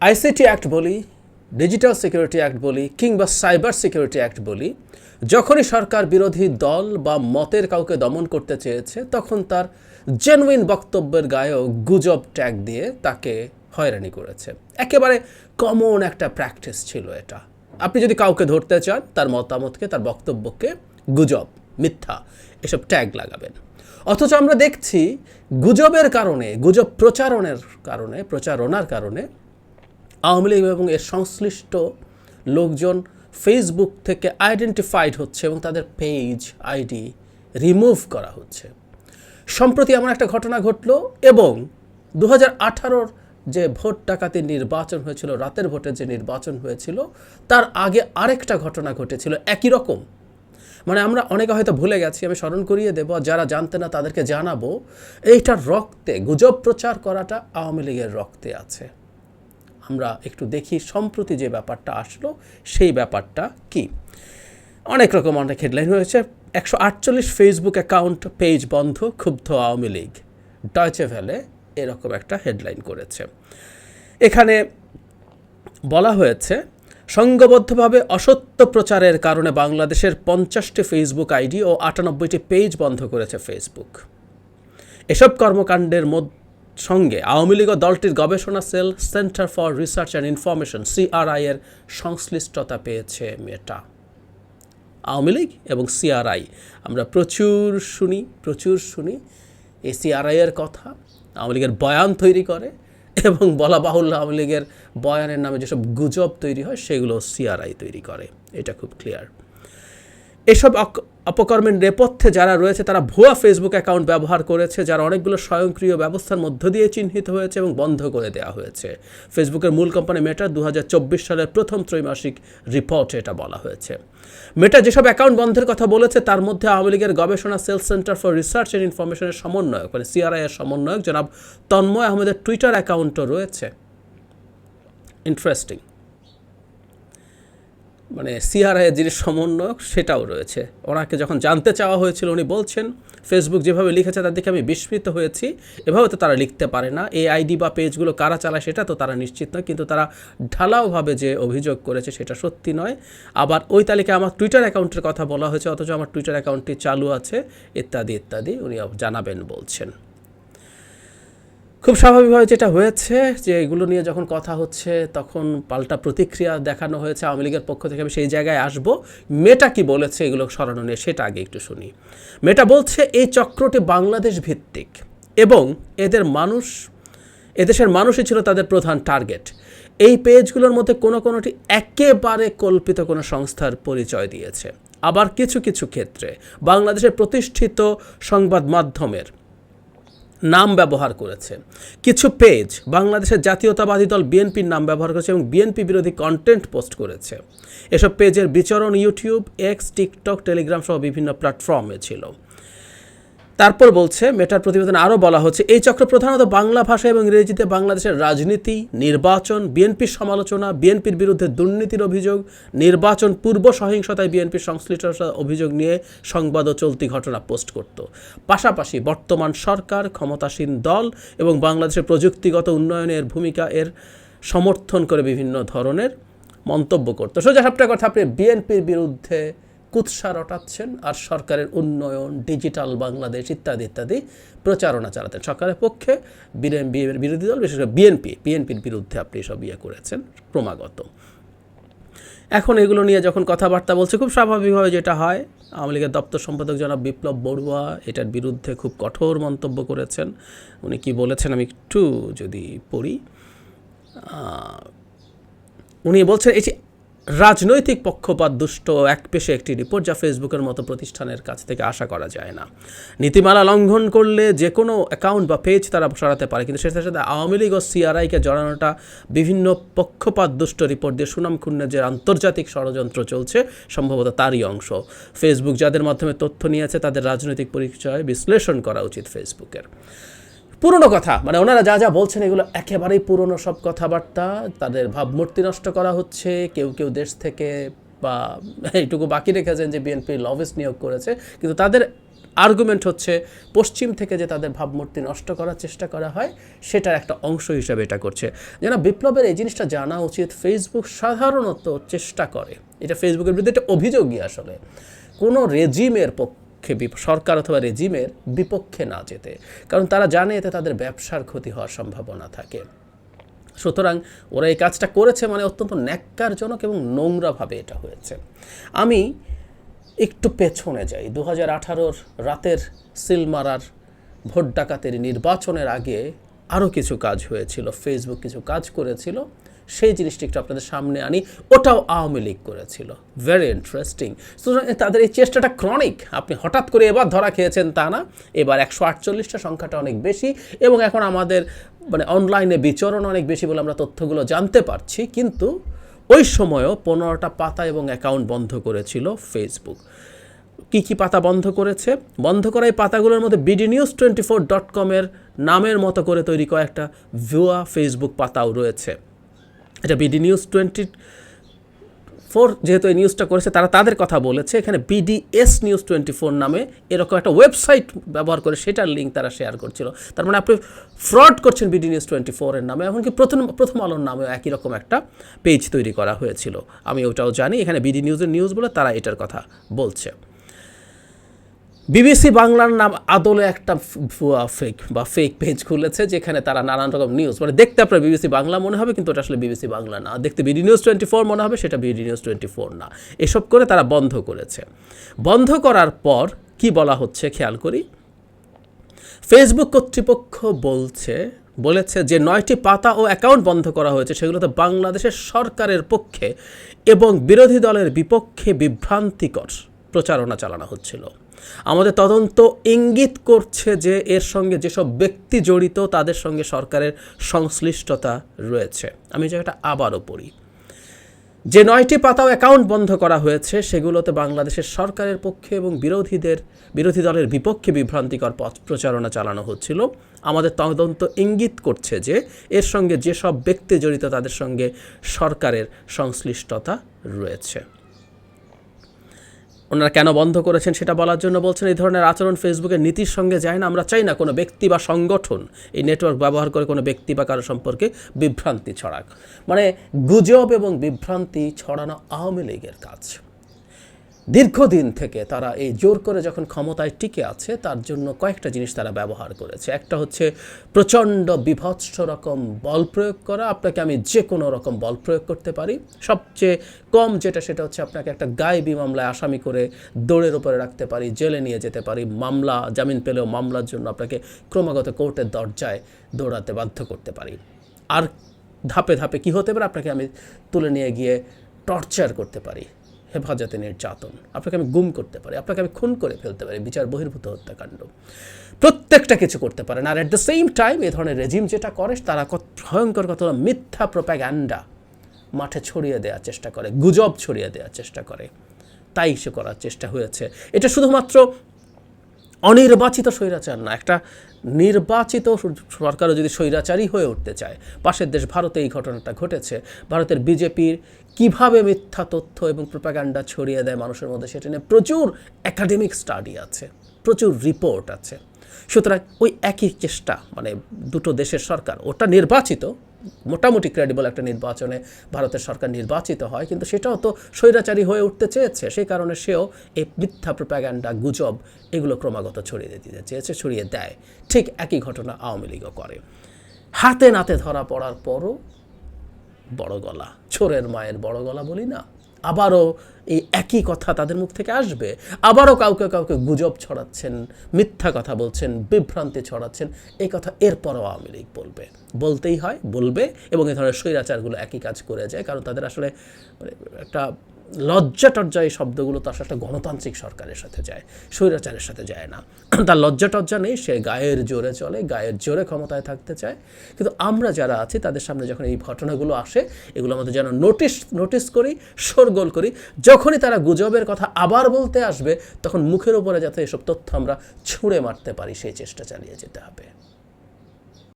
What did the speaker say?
ICT act বলি, digital security act বলি, কিংবা সাইবার সিকিউরিটি অ্যাক্ট বলি, যখনই সরকার বিরোধী দল বা মতের কাউকে দমন করতে চেয়েছে, তখন তার জেনুইন বক্তব্যের গায়েও গুজব ট্যাগ দিয়ে তাকে হয়রানি করেছে। একেবারে কমন একটা প্র্যাকটিস ছিল এটা। আপনি যদি কাউকে ধরতে চান, তার মতামতকে, তার বক্তব্যকে গুজব, মিথ্যা, এসব ট্যাগ লাগাবেন। অথচ আমরা দেখছি, গুজবের কারণে, গুজব প্রচারণের কারণে, প্রচারণার কারণে আওয়ামী লীগ এবং এর সংশ্লিষ্ট লোকজন ফেসবুক থেকে আইডেন্টিফাইড হচ্ছে এবং তাদের পেজ আইডি রিমুভ করা হচ্ছে। সম্প্রতি এমন একটা ঘটনা ঘটলো এবং দু হাজার যে ভোট ডাকাতির নির্বাচন হয়েছিল, রাতের ভোটের যে নির্বাচন হয়েছিল, তার আগে আরেকটা ঘটনা ঘটেছিল একই রকম। মানে আমরা অনেকে হয়তো ভুলে গেছি, আমি স্মরণ করিয়ে দেবো যারা জানতে না তাদেরকে জানাব, এইটার রক্তে, গুজব প্রচার করাটা আওয়ামী লীগের রক্তে আছে। আমরা একটু দেখি সম্প্রতি যে ব্যাপারটা আসলো, সেই ব্যাপারটা কি? অনেক রকম অনেক হেডলাইন হয়েছে একশো আটচল্লিশ ফেসবুক অ্যাকাউন্ট পেজ বন্ধ, ক্ষুব্ধ আওয়ামী লীগ। ডয়চে ভ্যালে এরকম একটা হেডলাইন করেছে। এখানে বলা হয়েছে সংঘবদ্ধভাবে অসত্য প্রচারের কারণে বাংলাদেশের পঞ্চাশটি ফেসবুক আইডি ও আটানব্বইটি পেজ বন্ধ করেছে ফেসবুক এসব কর্মকাণ্ডের মধ্যে সঙ্গে আওয়ামী লীগ দলটির গবেষণা cell Centre for Research and Information, CRI এর সংশ্লিষ্টতা পেয়েছে মেটা। আওয়ামী লীগ এবং সিআরআই, আমরা প্রচুর শুনি প্রচুর শুনি। এই সিআরআই এর কথা আওয়ামী লীগের বয়ান তৈরি করে এবং বলা বাহুল্য আওয়ামী লীগের বয়ানের নামে যেসব গুজব তৈরি হয়, সেগুলো সিআরআই তৈরি করে। এটা খুব ক্লিয়ার এসব অপকর্মের নেপথ্যে যারা রয়েছে, তারা ভুয়া ফেসবুক অ্যাকাউন্ট ব্যবহার করেছে, যারা অনেকগুলো স্বয়ংক্রিয় ব্যবস্থার মধ্য দিয়ে চিহ্নিত হয়েছে এবং বন্ধ করে দেওয়া হয়েছে। ফেসবুকের মূল কোম্পানি মেটা দু সালের প্রথম ত্রৈমাসিক রিপোর্টে এটা বলা হয়েছে। মেটা যেসব অ্যাকাউন্ট বন্ধের কথা বলেছে, তার মধ্যে আওয়ামী লীগের গবেষণা cell Centre for Research and ইনফরমেশনের সমন্বয়ক মানে সিআরআই এর সমন্বয়ক জনাব তন্ময় আহমেদের টুইটার অ্যাকাউন্টও রয়েছে। ইন্টারেস্টিং মানে সিআরআই যিনি সমন্বয়ক, সেটাও রয়েছে। ওনাকে যখন জানতে চাওয়া হয়েছিল, উনি বলছেন, ফেসবুক যেভাবে লিখেছে, তার দিকে আমি বিস্মিত হয়েছি। এভাবে তো তারা লিখতে পারে না। এই আইডি বা পেজগুলো কারা চালায়, সেটা তো তারা নিশ্চিত নয়। কিন্তু তারা ঢালাওভাবে যে অভিযোগ করেছে, সেটা সত্যি নয়। আবার ওই তালিকায় আমার টুইটার অ্যাকাউন্টের কথা বলা হয়েছে, অথচ আমার টুইটার অ্যাকাউন্টটি চালু আছে। ইত্যাদি ইত্যাদি, উনি জানাবেন, বলছেন। খুব স্বাভাবিকভাবে যেটা হয়েছে, যে এগুলো নিয়ে যখন কথা হচ্ছে, তখন পাল্টা প্রতিক্রিয়া দেখানো হয়েছে আওয়ামী লীগের পক্ষ থেকে। আমি সেই জায়গায় আসব। মেটা কি বলেছে এগুলো সরানো নিয়ে সেটা আগে একটু শুনি। মেটা বলছে, এই চক্রটি বাংলাদেশ ভিত্তিক এবং এদের মানুষ, এদেশের মানুষই ছিল তাদের প্রধান টার্গেট। এই পেজগুলোর মধ্যে কোনো কোনোটি একেবারে কল্পিত কোনো সংস্থার পরিচয় দিয়েছে। আবার কিছু কিছু ক্ষেত্রে বাংলাদেশের প্রতিষ্ঠিত সংবাদ মাধ্যমের নাম ব্যবহার করেছে। কিছু পেজ বাংলাদেশের জাতীয়তাবাদী দল বিএনপির নাম ব্যবহার করেছে এবং বিএনপি বিরোধী কন্টেন্ট পোস্ট করেছে। এসব পেজের বিচরণ ইউটিউব এক্স টিকটক টেলিগ্রাম সহ বিভিন্ন প্ল্যাটফর্মে ছিল। তারপর বলছে, মেটার প্রতিবেদনে আরও বলা হচ্ছে, এই চক্র প্রধানত বাংলা ভাষা এবং ইংরেজিতে বাংলাদেশের রাজনীতি, নির্বাচন, বিএনপির সমালোচনা, বিএনপির বিরুদ্ধে দুর্নীতির অভিযোগ, নির্বাচন পূর্ব সহিংসতায় বিএনপির সংশ্লিষ্ট অভিযোগ নিয়ে সংবাদ ও চলতি ঘটনা পোস্ট করত। পাশাপাশি বর্তমান সরকার ক্ষমতাসীন দল এবং বাংলাদেশের প্রযুক্তিগত উন্নয়নের ভূমিকা এর সমর্থন করে বিভিন্ন ধরনের মন্তব্য করতো। সোজা সাপটা কথা আপনি বিএনপির বিরুদ্ধে কুৎসা রটাচ্ছেন আর সরকারের উন্নয়ন, ডিজিটাল বাংলাদেশ ইত্যাদি ইত্যাদি প্রচারণা চালাতেন। সরকারের পক্ষে বিরোধী দল, বিশেষ করে বিএনপি, বিএনপির বিরুদ্ধে আপনি সব ইয়ে করেছেন, ক্রমাগত। এখন এগুলো নিয়ে যখন কথাবার্তা বলছে, খুব স্বাভাবিকভাবে যেটা হয়, আওয়ামী লীগের দপ্তর সম্পাদক জনাব বিপ্লব বড়ুয়া এটার বিরুদ্ধে খুব কঠোর মন্তব্য করেছেন। উনি কি বলেছেন আমি একটু যদি পড়ি। উনি বলছেন এটি রাজনৈতিক পক্ষপাত দুষ্ট এক পেশে একটি রিপোর্ট যা ফেসবুকের মতো প্রতিষ্ঠানের কাছ থেকে আশা করা যায় না। নীতিমালা লঙ্ঘন করলে যে কোনো অ্যাকাউন্ট বা পেজ তারা সরাতে পারে, কিন্তু সেটার সাথে আওয়ামী লীগ ও সিআরআইকে জড়ানোটা বিভিন্ন পক্ষপাত দুষ্ট রিপোর্ট দিয়ে সুনাম ক্ষুণ্ণের যে আন্তর্জাতিক ষড়যন্ত্র চলছে, সম্ভবত তারই অংশ। ফেসবুক যাদের মাধ্যমে তথ্য নিয়েছে, তাদের রাজনৈতিক পরিচয় বিশ্লেষণ করা উচিত ফেসবুকের। পুরনো কথা। মানে ওনারা যা যা বলছেন এগুলো একেবারেই পুরনো সব কথাবার্তা। তাদের ভাবমূর্তি নষ্ট করা হচ্ছে। কেউ কেউ দেশ থেকে বা এইটুকু বাকি রেখেছেন যে বিএনপি লবিস নিয়োগ করেছে। কিন্তু তাদের আর্গুমেন্ট হচ্ছে পশ্চিম থেকে যে তাদের ভাবমূর্তি নষ্ট করার চেষ্টা করা হয়, সেটার একটা অংশ হিসাবে এটা করছে। যেন বিপ্লবের এই জিনিসটা জানা উচিত ফেসবুক সাধারণত চেষ্টা করে। এটা ফেসবুকের বিরুদ্ধে একটা অভিযোগই আসলে। কোনো রেজিমের পক্ষে বিপ- সরকার অথবা রেজিমের বিপক্ষে না যেতে। কারণ তারা জানে এতে তাদের ব্যবসার ক্ষতি হওয়ার সম্ভাবনা থাকে। সুতরাং ওরা এই কাজটা করেছে মানে অত্যন্ত ন্যাক্কারজনক এবং নোংরাভাবে এটা হয়েছে। আমি একটু পেছনে যাই। দু হাজার রাতের সিলমারার ভোট ডাকাতের নির্বাচনের আগে আরও কিছু কাজ হয়েছিল। ফেসবুক কিছু কাজ করেছিল। সেই জিনিসটি একটু আপনাদের সামনে আনি। ওটাও আওয়ামী লীগ করেছিল। ভেরি ইন্টারেস্টিং সুতরাং তাদের এই চেষ্টাটা ক্রনিক আপনি হঠাৎ করে এবার ধরা খেয়েছেন তা না। এবার একশো আটচল্লিশটা সংখ্যাটা অনেক বেশি এবং এখন আমাদের মানে অনলাইনে বিচরণ অনেক বেশি বলে আমরা তথ্যগুলো জানতে পারছি। কিন্তু ওই সময়ও পনেরোটা পাতা এবং অ্যাকাউন্ট বন্ধ করেছিল ফেসবুক কী কী পাতা বন্ধ করেছে? বন্ধ করা এই পাতাগুলোর মধ্যে BD News twenty four dot কমের নামের মতো করে তৈরি কয়েকটা ভুয়া ফেসবুক পাতাও রয়েছে। এটা বিডি নিউজ টোয়েন্টি ফোর যেহেতু এই নিউজটা করেছে, তারা তাদের কথা বলেছে। এখানে বিডিএস নিউজ টোয়েন্টি ফোর নামে এরকম একটা ওয়েবসাইট ব্যবহার করে সেটার লিঙ্ক তারা শেয়ার করছিল। তার মানে আপনি ফ্রড করছেন বিডি নিউজ টোয়েন্টি ফোরের নামে, এমনকি প্রথম প্রথম আলোর নামেও একই রকম একটা পেজ তৈরি করা হয়েছিল। আমি ওটাও জানি, এখানে বিডি নিউজের নিউজ বলে তারা এটার কথা বলছে। বিবিসি বাংলার নাম আদলে একটা ফেক বা ফেক পেজ খুলেছে, যেখানে তারা নানান রকম নিউজ মানে দেখতে আপনার বিবিসি বাংলা মনে হবে, কিন্তু ওটা আসলে বিবিসি বাংলা না। দেখতে বিডি নিউজ টোয়েন্টি ফোর মনে হবে, সেটা বিডি নিউজ টোয়েন্টি ফোর না। এসব করে তারা বন্ধ করেছে। বন্ধ করার পর কি বলা হচ্ছে, খেয়াল করি? ফেসবুক কর্তৃপক্ষ বলছে, বলেছে যে নয়টি পাতা ও অ্যাকাউন্ট বন্ধ করা হয়েছে সেগুলোতে বাংলাদেশের সরকারের পক্ষে এবং বিরোধী দলের বিপক্ষে বিভ্রান্তিকর প্রচারণা চালানো হচ্ছিল। আমাদের তদন্ত ইঙ্গিত করছে যে এর সঙ্গে যেসব ব্যক্তি জড়িত, তাদের সঙ্গে সরকারের সংশ্লিষ্টতা রয়েছে। আমি জায়গাটা আবারও পড়ি। যে নয়টি পাতাও অ্যাকাউন্ট বন্ধ করা হয়েছে, সেগুলোতে বাংলাদেশের সরকারের পক্ষে এবং বিরোধীদের, বিরোধী দলের বিপক্ষে বিভ্রান্তিকর পথ প্রচারণা চালানো হচ্ছিল। আমাদের তদন্ত ইঙ্গিত করছে যে এর সঙ্গে যেসব ব্যক্তি জড়িত, তাদের সঙ্গে সরকারের সংশ্লিষ্টতা রয়েছে। ওনারা কেন বন্ধ করেছেন সেটা বলার জন্য বলছেন, এই ধরনের আচরণ ফেসবুকের নীতির সঙ্গে যায় না। আমরা চাই না কোনো ব্যক্তি বা সংগঠন এই নেটওয়ার্ক ব্যবহার করে কোনো ব্যক্তি বা কারও সম্পর্কে বিভ্রান্তি ছড়াক। মানে গুজব এবং বিভ্রান্তি ছড়ানো আওয়ামী লীগের কাজ। দীর্ঘদিন থেকে তারা এই জোর করে যখন ক্ষমতায় টিকে আছে, তার জন্য কয়েকটা জিনিস তারা ব্যবহার করেছে। একটা হচ্ছে প্রচণ্ড বিভৎস রকম বল প্রয়োগ করা। আপনাকে আমি যে কোনো রকম বল প্রয়োগ করতে পারি। সবচেয়ে কম যেটা, সেটা হচ্ছে আপনাকে একটা গায়েবী মামলায় আসামি করে দৌড়ের উপরে রাখতে পারি, জেলে নিয়ে যেতে পারি। মামলা, জামিন পেলেও মামলার জন্য আপনাকে ক্রমাগত কোর্টের দরজায় দৌড়াতে বাধ্য করতে পারি। আর ধাপে ধাপে কি হতে পারে? আপনাকে আমি তুলে নিয়ে গিয়ে টর্চার করতে পারি। হেফাজতে নির্যাতন। আপনাকে আমি গুম করতে পারি, আপনাকে আমি খুন করে ফেলতে পারি, বিচার বহির্ভূত হত্যাকাণ্ড। প্রত্যেকটা কিছু করতে পারেন। আর অ্যাট দ্য সেম টাইম এ ধরনের রেজিম যেটা করে, তারা কত ভয়ঙ্কর, কত মিথ্যা প্রোপ্যাগান্ডা মাঠে ছড়িয়ে দেওয়ার চেষ্টা করে, গুজব ছড়িয়ে দেওয়ার চেষ্টা করে। তাই সে করার চেষ্টা হয়েছে। এটা শুধুমাত্র অনির্বাচিত স্বৈরাচার না, একটা নির্বাচিত সরকারও যদি স্বৈরাচারী হয়ে উঠতে চায়, পাশের দেশ ভারতে এই ঘটনাটা ঘটেছে। ভারতের বিজেপির কীভাবে মিথ্যা তথ্য এবং প্রোপাগান্ডা ছড়িয়ে দেয় মানুষের মধ্যে, সেটা নিয়ে প্রচুর একাডেমিক স্টাডি আছে, প্রচুর রিপোর্ট আছে। সুতরাং ওই একই চেষ্টা মানে দুটো দেশের সরকার, ওটা নির্বাচিত মোটামুটি ক্রেডিবল একটা নির্বাচনে ভারতের সরকার নির্বাচিত হয়, কিন্তু সেটাও তো স্বৈরাচারী হয়ে উঠতে চেয়েছে। সেই কারণে সেও এই মিথ্যা প্রোপাগান্ডা গুজব এগুলো ক্রমাগত ছড়িয়ে দিতে চেয়েছে, ছড়িয়ে দেয়। ঠিক একই ঘটনা আওয়ামী লীগও করে। হাতে নাতে ধরা পড়ার পরও বড় গলা ছোরের মায়ের বড় গলা বলি না। আবারও এই একই কথা তাদের মুখ থেকে আসবে। আবারও কাউকে কাউকে গুজব ছড়াচ্ছেন, মিথ্যা কথা বলছেন, বিভ্রান্তি ছড়াচ্ছেন এই কথা এরপরও আওয়ামী লীগ বলবে। বলতেই হয়, বলবে এবং এ ধরনের স্বৈরাচারগুলো একই কাজ করে যায়, কারণ তাদের আসলে মানে একটা লজ্জা টজ্জা এই শব্দগুলো তার সাথে গণতান্ত্রিক সরকারের সাথে যায়, স্বৈরাচারের সাথে যায় না। তার লজ্জা টজ্জা নেই, সে গায়ের জোরে চলে, গায়ের জোরে ক্ষমতায় থাকতে চায়। কিন্তু আমরা যারা আছি, তাদের সামনে যখন এই ঘটনাগুলো আসে, এগুলো আমাদের যেন নোটিশ নোটিস করি, শোরগোল করি। যখনই তারা গুজবের কথা আবার বলতে আসবে, তখন মুখের উপরে যাতে এসব তথ্য আমরা ছুঁড়ে মারতে পারি, সেই চেষ্টা চালিয়ে যেতে হবে।